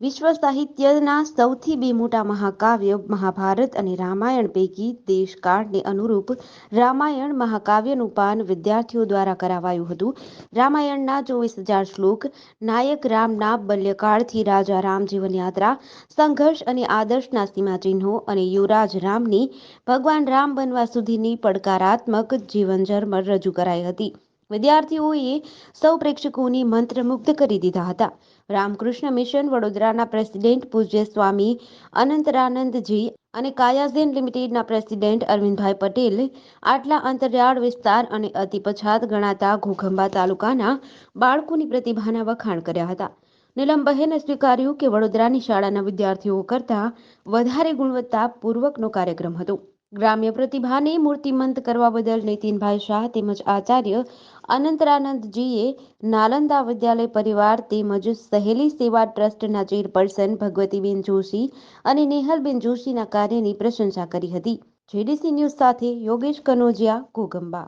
વિશ્વ સાહિત્યના સૌથી બે મોટા મહાકાવ્ય મહાભારત અને રામાયણ પૈકી દેશકાળને અનુરૂપ રામાયણ મહાકાવ્યનું પાન વિદ્યાર્થીઓ દ્વારા કરાવાયું હતું. રામાયણના ચોવીસ હજાર શ્લોક, નાયક રામના બલ્યકાળથી રાજા રામ જીવનયાત્રા સંઘર્ષ અને આદર્શના સીમાચિહ્નો અને યુવરાજ રામની ભગવાન રામ બનવા સુધીની પડકારાત્મક જીવનઝરમર રજૂ કરાઈ હતી. વિદ્યાર્થીઓએ સૌ પ્રેક્ષકોને મંત્રમુગ્ધ કરી દીધા હતા. રામકૃષ્ણ મિશન વડોદરાના પ્રેસિડેન્ટ પૂજ્ય સ્વામી અનંતરાનંદજી અને કાયાઝેન લિમિટેડના પ્રેસિડેન્ટ અરવિંદભાઈ પટેલ આટલા અંતરિયાળ વિસ્તાર અને અતિ પછાત ગણાતા ઘોઘંબા તાલુકાના બાળકોની પ્રતિભાના વખાણ કર્યા હતા. નીલમબહેને સ્વીકાર્યું કે વડોદરાની શાળાના વિદ્યાર્થીઓ કરતાં વધારે ગુણવત્તાપૂર્વકનો કાર્યક્રમ હતો. ગ્રામ્ય પ્રતિભાને મૂર્તિમંત કરવા બદલ નીતિનભાઈ શાહ તેમજ આચાર્ય અનંતરાનંદજીએ નાલંદા વિદ્યાલય પરિવાર તેમજ સહેલી સેવા ટ્રસ્ટના ચેરપર્સન ભગવતીબેન જોશી અને નેહલબેન જોશીના કાર્યની પ્રશંસા કરી હતી. જેડીસી ન્યૂઝ સાથે યોગેશ કનોજિયા ઘોગંબા